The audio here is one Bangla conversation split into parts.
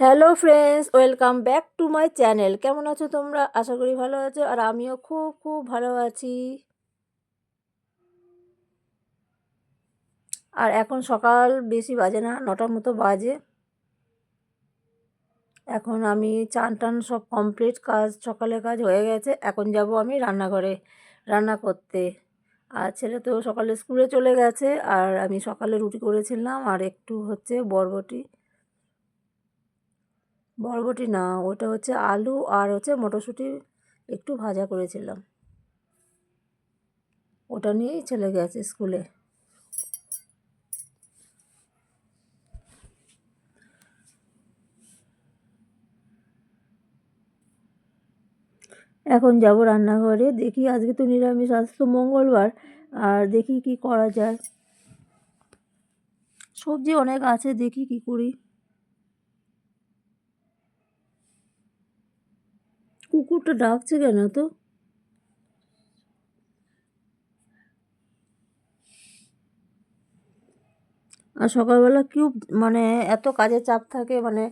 Hello friends welcome back to my channel কেমন আছো তোমরা? আশা করি ভালো আছো আর আমিও খুব খুব ভালো আছি। আর এখন সকাল বেশি বাজে না, নটার মতো বাজে। এখন আমি চান টান সব কমপ্লিট কাজ সকালে কাজ হয়ে গেছে। এখন যাব আমি রান্নাঘরে, রান্না করতে। আর ছেলে তো সকালে স্কুলে চলে গেছে, আর আমি সকালে রুটি করেছিলাম, আর একটু হচ্ছে বরবটি। বরবটি না, ওটা হচ্ছে আলু আর হচ্ছে মটরশুঁটি একটু ভাজা করেছিলাম। ওটা নিয়েই চলে গেছে স্কুলে। এখন যাব রান্নাঘরে, দেখি আজকে তো নিরামিষ, আজ তো মঙ্গলবার, আর দেখি কি করা যায়। সবজি অনেক আছে, দেখি কি করি। কুকুরটা ডাকছে কেন তো? আর সকালবেলা কেউ মানে এত কাজের চাপ থাকে মানে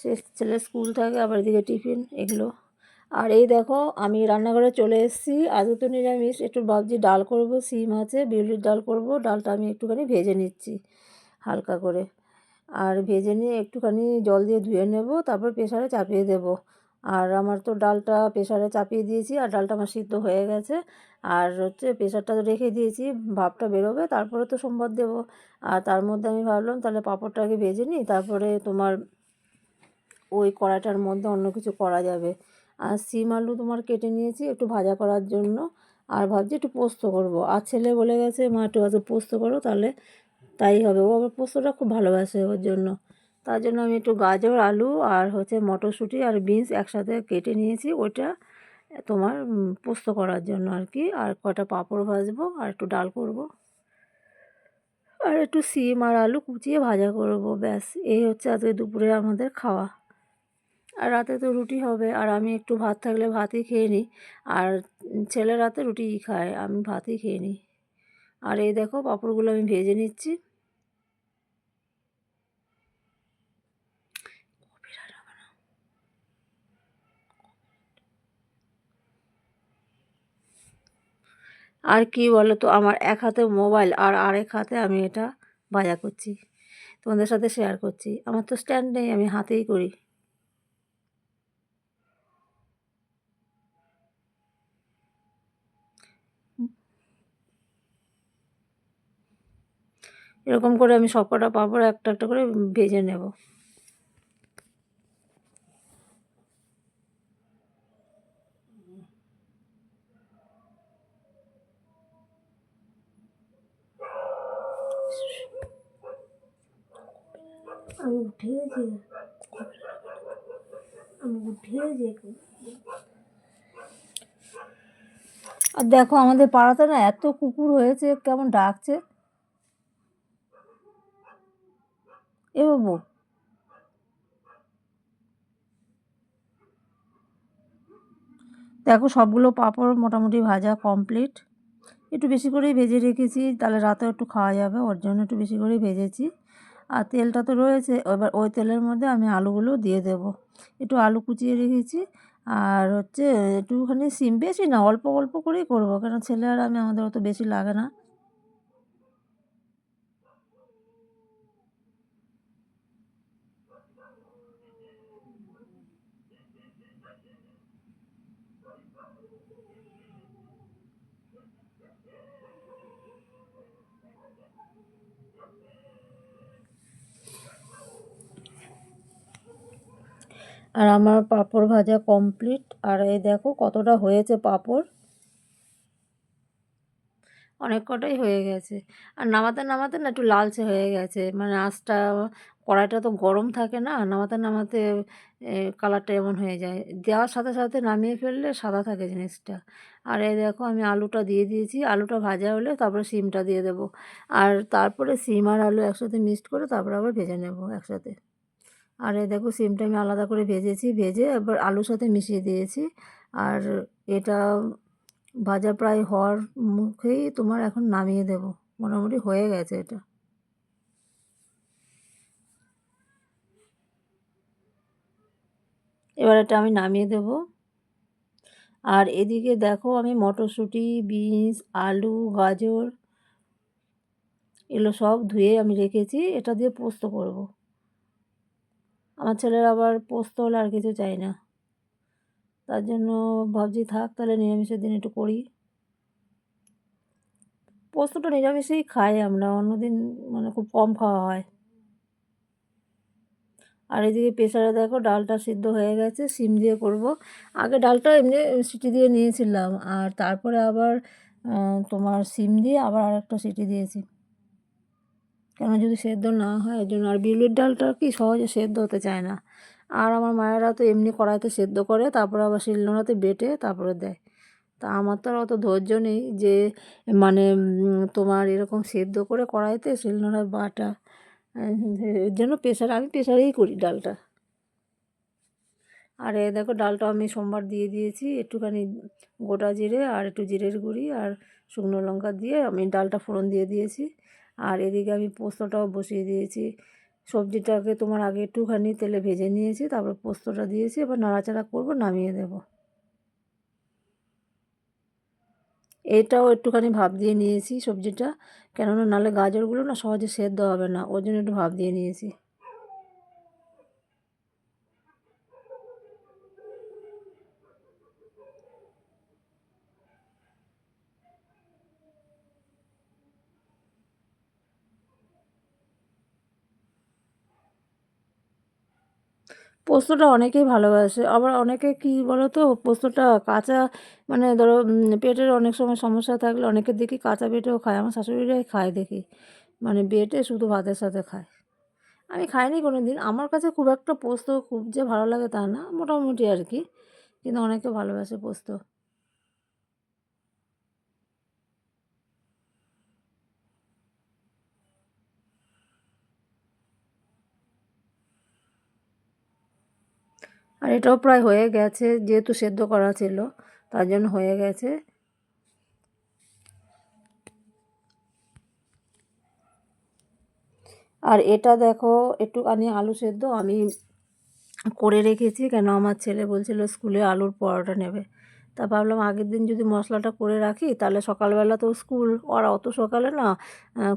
সে ছেলে স্কুল থাকে, আবার এদিকে টিফিন, এগুলো। আর এই দেখো, আমি রান্নাঘরে চলে এসেছি। আজকে তো নিরামিষ, একটু ভাবছি ডাল করব, সিম আছে, বিউলির ডাল করব, ডালটা আমি একটুখানি ভেজে নিচ্ছি হালকা করে। আর ভেজে নিয়ে একটুখানি জল দিয়ে ধুয়ে নেব, তারপর প্রেশারে চাপিয়ে দেবো। আর আমার তো ডালটা প্রেশারে চাপিয়ে দিয়েছি আর ডালটা আমার সিদ্ধ হয়ে গেছে। আর হচ্ছে প্রেশারটা তো রেখে দিয়েছি, ভাপটা বেরোবে, তারপরে তো সোমবার দেবো। আর তার মধ্যে আমি ভাবলাম তাহলে পাঁপড়টাকে ভেজে নিই, তারপরে তোমার ওই কড়াইটার মধ্যে অন্য কিছু করা যাবে। আর সিম আলু তোমার কেটে নিয়েছি একটু ভাজা করার জন্য। আর ভাবছি একটু পোস্ত করব। আর ছেলে বলে গেছে, মা একটু আজকে পোস্ত করো, তাহলে তাই হবে। ও আবার পোস্তটা খুব ভালোবাসে ওর জন্য। তার জন্য আমি একটু গাজর, আলু আর হচ্ছে মটরশুঁটি আর বিনস একসাথে কেটে নিয়েছি। ওইটা তোমার পোস্ত করার জন্য আর কি। আর কটা পাঁপড় ভাজবো আর একটু ডাল করব। আর একটু সিম আর আলু কুচিয়ে ভাজা করব, ব্যাস। এই হচ্ছে আজকে দুপুরে আমাদের খাওয়া। আর রাতে তো রুটি হবে, আর আমি একটু ভাত থাকলে ভাতই খেয়ে নিই। আর ছেলে রাতে রুটিই খায়, আমি ভাতই খেয়ে নিই। আর এই দেখো পাঁপড়গুলো আমি ভেজে নিচ্ছি। আর কি বলো তো আমার এক হাতে মোবাইল আর আরেক হাতে আমি এটা বাজা করছি, তোমাদের সাথে শেয়ার করছি। আমার তো স্ট্যান্ড নেই, আমি হাতেই করি। এরকম করে আমি সব কটা পাঁপড় একটা একটা করে ভেজে নেব। আমি আমি আর দেখো, আমাদের পাড়াতে না এত কুকুর হয়েছে, কেমন ডাকছে। এ বাবু। দেখো, সবগুলো পাঁপড় মোটামুটি ভাজা কমপ্লিট একটু বেশি করেই ভেজে রেখেছি, তাহলে রাতেও একটু খাওয়া যাবে, ওর জন্য একটু বেশি করেই ভেজেছি। আর তেলটা তো রয়েছে, এবার ওই তেলের মধ্যে আমি আলুগুলো দিয়ে দেব। একটু আলু কুচিয়ে রেখেছি, আর হচ্ছে একটুখানি সিম, বেশি না, অল্প অল্প করেই করব, কেন ছেলে আর আমি আমাদের অত বেশি লাগে না। আর আমার পাঁপড় ভাজা কমপ্লিট আর এই দেখো কতটা হয়েছে পাঁপড়। অনেক কটাই হয়ে গেছে। আর নামাতে নামাতে না একটু লালচে হয়ে গেছে। মানে আঁচটা, কড়াইটা তো গরম থাকে না, নামাতে নামাতে কালারটা এমন হয়ে যায়। দেওয়ার সাথে সাথে নামিয়ে ফেললে সাদা থাকে জিনিসটা। আর এই দেখো আমি আলুটা দিয়ে দিয়েছি। আলুটা ভাজা হলে তারপরে সিমটা দিয়ে দেবো। আর তারপরে সিম আর আলু একসাথে মিক্সড করে তারপরে আবার ভেজে নেব একসাথে। আর এ দেখো সিমটা আমি আলাদা করে ভেজেছি, ভেজে এবার আলুর সাথে মিশিয়ে দিয়েছি। আর এটা ভাজা প্রায় হওয়ার মুখেই তোমার এখন নামিয়ে দেব। মোটামুটি হয়ে গেছে এটা। এবার এটা আমি নামিয়ে দেব। আর এদিকে দেখো আমি মটরশুঁটি, বিনস, আলু, গাজর, এগুলো সব ধুয়ে আমি রেখেছি। এটা দিয়ে পোস্ত করব। আমার ছেলের আবার পোস্ত হলে আর কিছু চাই না। তার জন্য ভাবছি থাক তাহলে নিরামিষের দিন একটু করি। পোস্তটা নিরামিষেই খাই আমরা, অন্যদিন মানে খুব কম খাওয়া হয়। আর এদিকে প্রেসারে দেখো ডালটা সিদ্ধ হয়ে গেছে সিম দিয়ে করব। আগে ডালটা এমনি সিটি দিয়ে নিয়েছিলাম, আর তারপরে আবার তোমার সিম দিয়ে আবার আরেকটা সিটি দিয়েছি। কেন যদি সেদ্ধ না হয়, এর জন্য আর বিউলির ডালটা কি সহজে সেদ্ধ হতে চায় না। আর আমার মায়েরা তো এমনি কড়াইতে সেদ্ধ করে, তারপরে আবার শিলনোড়াতে বেটে তারপরে দেয়। তা আমার তো আর অত ধৈর্য নেই যে মানে তোমার এরকম সেদ্ধ করে কড়াইতে শিলনোড়ায় বাটা এর জন্য প্রেশার আমি প্রেশারেই করি ডালটা। আর এ দেখো, ডালটা আমি সোমবার দিয়ে দিয়েছি, একটুখানি গোটা জিরে আর একটু জিরের গুঁড়ি আর শুকনো লঙ্কা দিয়ে আমি ডালটা ফোড়ন দিয়ে দিয়েছি। আর এদিকে আমি পোস্তটাও বসিয়ে দিয়েছি। সবজিটাকে তোমার আগে একটুখানি তেলে ভেজে নিয়েছি, তারপর পোস্তটা দিয়েছি, এবার নাড়াচাড়া করব, নামিয়ে দেব। এটাও একটুখানি ভাব দিয়ে নিয়েছি সবজিটা, কেননা নালে গাজরগুলো না সহজে সেদ্ধ হবে না ওই জন্য একটু ভাব দিয়ে নিয়েছি। পোস্তটা অনেকেই ভালোবাসে। আবার অনেকে কি বলতো, পোস্তটা কাঁচা মানে ধরো পেটের অনেক সময় সমস্যা থাকলে অনেকের দেখি কাঁচা পেটেও খায়। আমার শাশুড়িরাই খায় দেখি। মানে বেটে শুধু ভাতের সাথে খায়। আমি খাইনি কোনো দিন আমার কাছে খুব একটা পোস্ত খুব যে ভালো লাগে তা না, মোটামুটি আর কি। কিন্তু অনেকে ভালোবাসে পোস্ত। আর এটাও প্রায় হয়ে গেছে, যেহেতু সেদ্ধ করা ছিল, তার জন্য হয়ে গেছে। আর এটা দেখো, একটুখানি আলু সেদ্ধ আমি করে রেখেছি, কেন আমার ছেলে বলছিল স্কুলে আলুর পরোটা নেবে। তা ভাবলাম আগের দিন যদি মশলাটা করে রাখি, তাহলে সকালবেলা তো স্কুল, ওরা অত সকালে না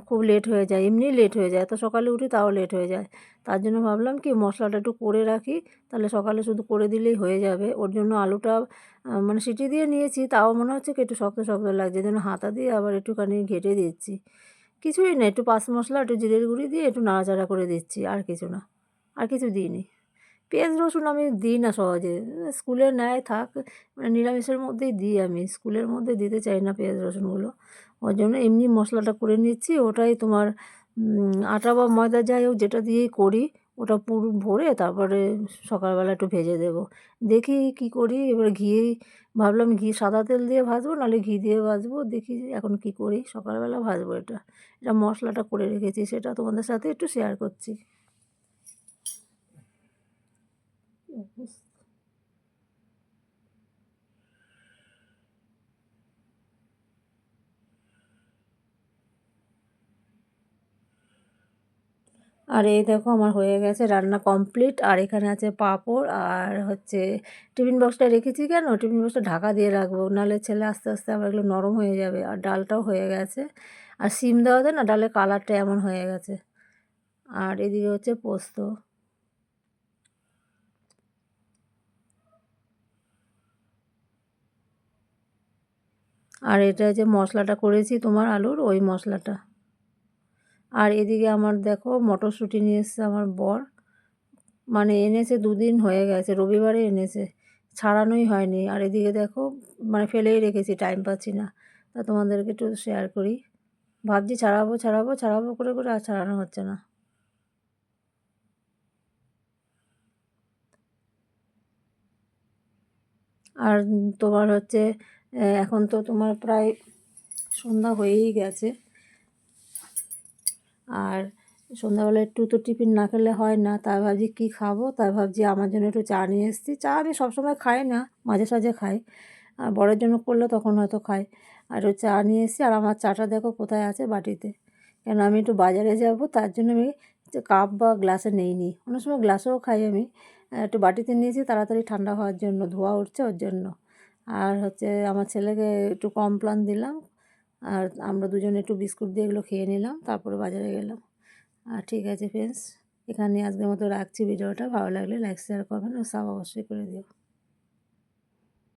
খুব লেট হয়ে যায়, এমনি লেট হয়ে যায়। এত সকালে উঠি তাও লেট হয়ে যায়। তার জন্য ভাবলাম কি মশলাটা একটু করে রাখি, তাহলে সকালে শুধু করে দিলেই হয়ে যাবে। ওর জন্য আলুটা মানে সিটি দিয়ে নিয়েছি, তাও মনে হচ্ছে কি একটু শক্ত শক্ত লাগছে, যেন হাতা দিয়ে আবার একটুখানি ঘেটে দিচ্ছি। কিছুই না, একটু পাঁচ মশলা, একটু জিরের গুঁড়ি দিয়ে একটু নাড়াচাড়া করে দিচ্ছি, আর কিছু না, আর কিছু দিইনি। পেঁয়াজ, রসুন আমি দিই না সহজে। স্কুলে নেয় থাক মানে নিরামিষের মধ্যেই দিই আমি। স্কুলের মধ্যে দিতে চাই না পেঁয়াজ, রসুনগুলো। ওই জন্য এমনি মশলাটা করে নিচ্ছি। ওটাই তোমার আটা বা ময়দা যাই হোক যেটা দিয়েই করি, ওটা পুরো, ভরে তারপরে সকালবেলা একটু ভেজে দেব। দেখি কি করি, এবার ঘি, ভাবলাম ঘি, সাদা তেল দিয়ে ভাজবো, নাহলে ঘি দিয়ে ভাজবো। দেখি এখন কি করি, সকালবেলা ভাজবো এটা। এটা মশলাটা করে রেখেছি, সেটা তোমাদের সাথে একটু শেয়ার করছি। আর এই দেখো আমার হয়ে গেছে রান্না কমপ্লিট আর এখানে আছে পাঁপড়, আর হচ্ছে টিফিন বক্সটা রেখেছি কেন? টিফিন বক্সটা ঢাকা দিয়ে রাখব, নাহলে ছেলে আস্তে আস্তে আবার এগুলো নরম হয়ে যাবে, আর ডালটাও হয়ে গেছে। আর সিম দেওয়াতে না, ডালের কালারটা এমন হয়ে গেছে। আর এদিকে হচ্ছে পোস্ত। আর এটা যে মশলাটা করেছি তোমার আলুর, ওই মশলাটা। আর এদিকে আমার দেখো মটরশুঁটি নিয়ে এসছে আমার বর। মানে এনেছে দুদিন হয়ে গেছে, রবিবারে এনেছে, ছাড়ানোই হয়নি। আর এদিকে দেখো মানে ফেলেই রেখেছি টাইম পাচ্ছি না। তা তোমাদেরকে একটু শেয়ার করি। ভাবছি ছাড়াবো ছাড়াবো ছাড়াবো করে করে আর ছাড়ানো হচ্ছে না। আর তোমার হচ্ছে এখন তো তোমার প্রায় সন্ধ্যা হয়েই গেছে। আর সন্ধ্যাবেলা একটু তো টিফিন না খেলে হয় না তাই ভাবছি কী খাব? তাই ভাবছি আমার জন্য একটু চা নিয়ে এসেছি। চা আমি সবসময় খাই না, মাঝে সাঝে খাই। আর বড়ের জন্য করলে তখন হয়তো খাই। আর একটু চা নিয়ে এসেছি। আর আমার চাটা দেখো কোথায় আছে বাটিতে। কেন আমি একটু বাজারে যাব, তার জন্য আমি কাপ বা গ্লাসে নেইনি। অনেক সময় গ্লাসেও খাই আমি। একটু বাটিতে নিয়েছি, তাড়াতাড়ি ঠান্ডা হওয়ার জন্য, ধোয়া উঠছে ওর জন্য। আর হচ্ছে আমার ছেলেকে একটু কমপ্লান দিলাম। আর আমরা দুজনে একটু বিস্কুট দিয়ে এগুলো খেয়ে নিলাম, তারপরে বাজারে গেলাম। আর ঠিক আছে ফ্রেন্ডস এখানে আজকের মতো রাখছি ভিডিওটা। ভালো লাগলে লাইক শেয়ার করবেন ও সাব অবশ্যই করে দিও।